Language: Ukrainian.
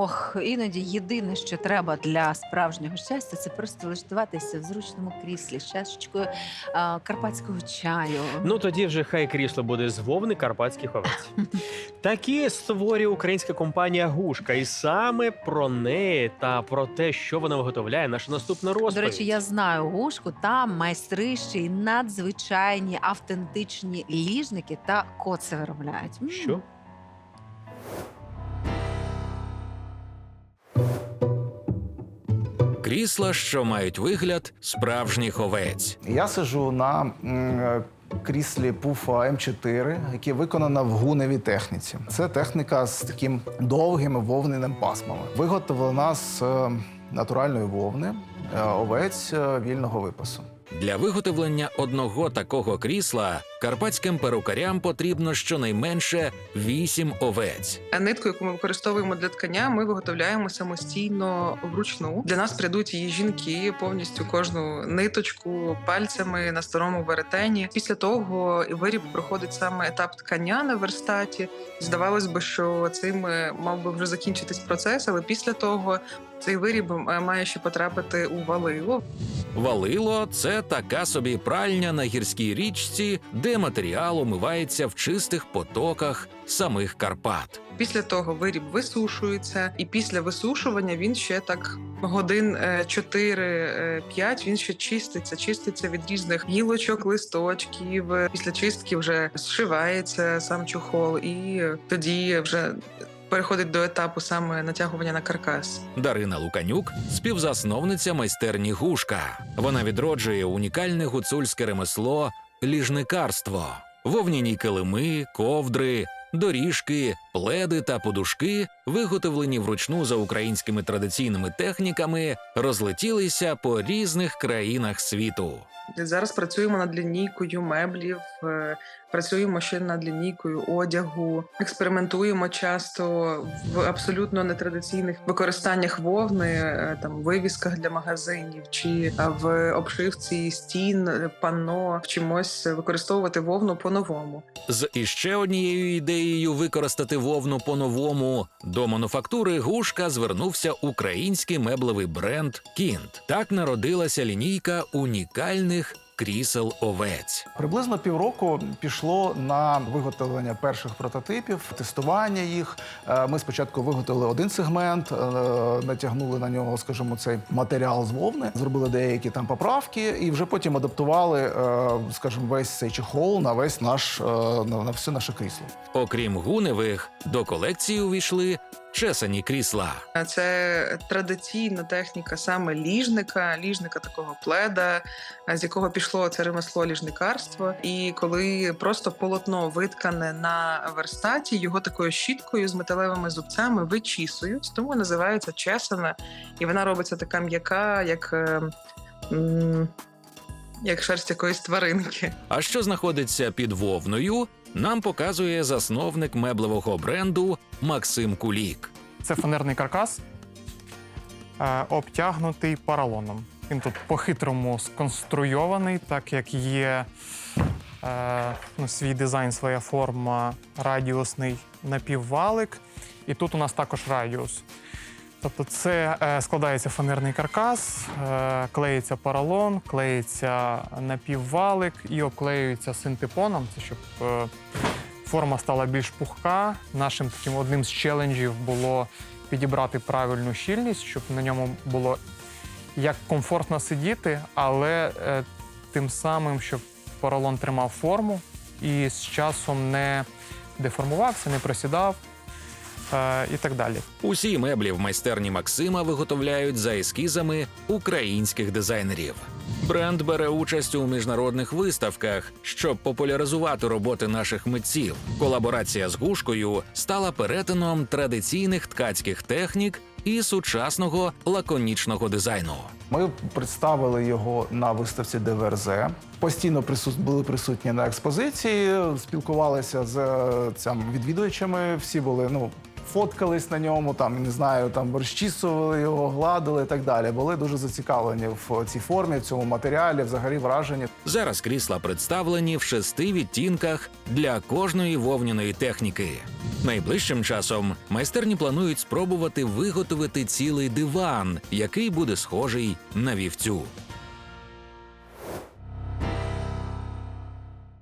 Ох, іноді єдине, що треба для справжнього щастя, це просто влаштуватися в зручному кріслі з чашечкою а, карпатського чаю. Ну тоді вже хай крісло буде з вовни карпатських овець. Такі створює українська компанія Гушка, і саме про неї та про те, що вона виготовляє, наша наступна розповідь. До речі, я знаю гушку. Там майстри ще й надзвичайні автентичні ліжники та коци виробляють. Що Крісла, що мають вигляд справжніх овець. Я сиджу на м, е, кріслі пуфа М4, яке виконано в гуневій техніці. Це техніка з таким довгим вовненим пасмами. Виготовлена з е, натуральної вовни е, овець е, вільного випасу. Для виготовлення одного такого крісла карпатським перукарям потрібно щонайменше вісім овець. А Нитку, яку ми використовуємо для ткання, ми виготовляємо самостійно вручну. Для нас прийдуть її жінки повністю кожну ниточку пальцями на старому веретені. Після того виріб проходить саме етап ткання на верстаті. Здавалось би, що цим е, мав би вже закінчитись процес, але після того цей виріб е, має ще потрапити у валило. Валило це така собі пральня на гірській річці, де матеріал умивається в чистих потоках самих Карпат. Після того виріб висушується, і після висушування він ще так годин е, 4-5 він ще чиститься, чиститься від різних гілочок, листочків. Після чистки вже зшивається сам чохол, і тоді вже переходить до етапу саме натягування на каркас. Дарина Луканюк співзасновниця майстерні Гушка. Вона відроджує унікальне гуцульське ремесло ліжникарство, вовняні килими, ковдри. Доріжки, пледи та подушки, виготовлені вручну за українськими традиційними техніками, розлетілися по різних країнах світу. Зараз працюємо над лінійкою меблів, е, працюємо ще над лінійкою одягу, експериментуємо часто в абсолютно нетрадиційних використаннях вовни, е, там вивісках для магазинів чи е, в обшивці стін, панно. Вчимось використовувати вовну по-новому. З іще однією ідеєю використати вовну по-новому до мануфактури Гушка звернувся український меблевий бренд Кінт. Так народилася лінійка унікальних крісел овець. Приблизно півроку пішло на виготовлення перших прототипів, тестування їх. Е, Ми спочатку виготовили один сегмент, е, натягнули на нього, скажімо, цей матеріал з вовни, зробили деякі там поправки, і вже потім адаптували, е, скажімо, весь цей чехол на весь наш на на все наше крісло. Окрім гуневих, до колекції увійшли чесані крісла. Це традиційна техніка саме ліжника, ліжника такого пледа, з якого пішло це ремесло ліжникарство. І коли просто полотно виткане на верстаті, його такою щіткою з металевими зубцями вичісують, тому називається чесана, і вона робиться така м'яка, як. е, Як шерсть якоїсь тваринки. А що знаходиться під вовною, нам показує засновник меблевого бренду Максим Кулік. Це фанерний каркас, е, обтягнутий поролоном. Він тут по-хитрому сконструйований, так як є е, ну, свій дизайн, своя форма, радіусний напіввалик. І тут у нас також радіус. Тобто це е, складається фанерний каркас, е, клеїться поролон, клеїться напіввалик і обклеюється синтепоном, це щоб е, форма стала більш пухка. Нашим таким одним з челенджів було підібрати правильну щільність, щоб на ньому було як комфортно сидіти, але тим самим, щоб поролон тримав форму і з часом не деформувався, не просідав і так далі. Усі меблі в майстерні Максима виготовляють за ескізами українських дизайнерів. Бренд бере участь у міжнародних виставках, щоб популяризувати роботи наших митців. Колаборація з гушкою стала перетином традиційних ткацьких технік і сучасного лаконічного дизайну. Ми представили його на виставці ДВРЗ. Постійно були присутні на експозиції, спілкувалися з е, цям відвідувачами. Всі були ну фоткались на ньому, там не знаю, там розчісували його, гладили і так далі. Були дуже зацікавлені в цій формі, в цьому матеріалі, взагалі вражені. Зараз крісла представлені в шести відтінках для кожної вовняної техніки. Найближчим часом майстерні планують спробувати виготовити цілий диван, який буде схожий на вівцю.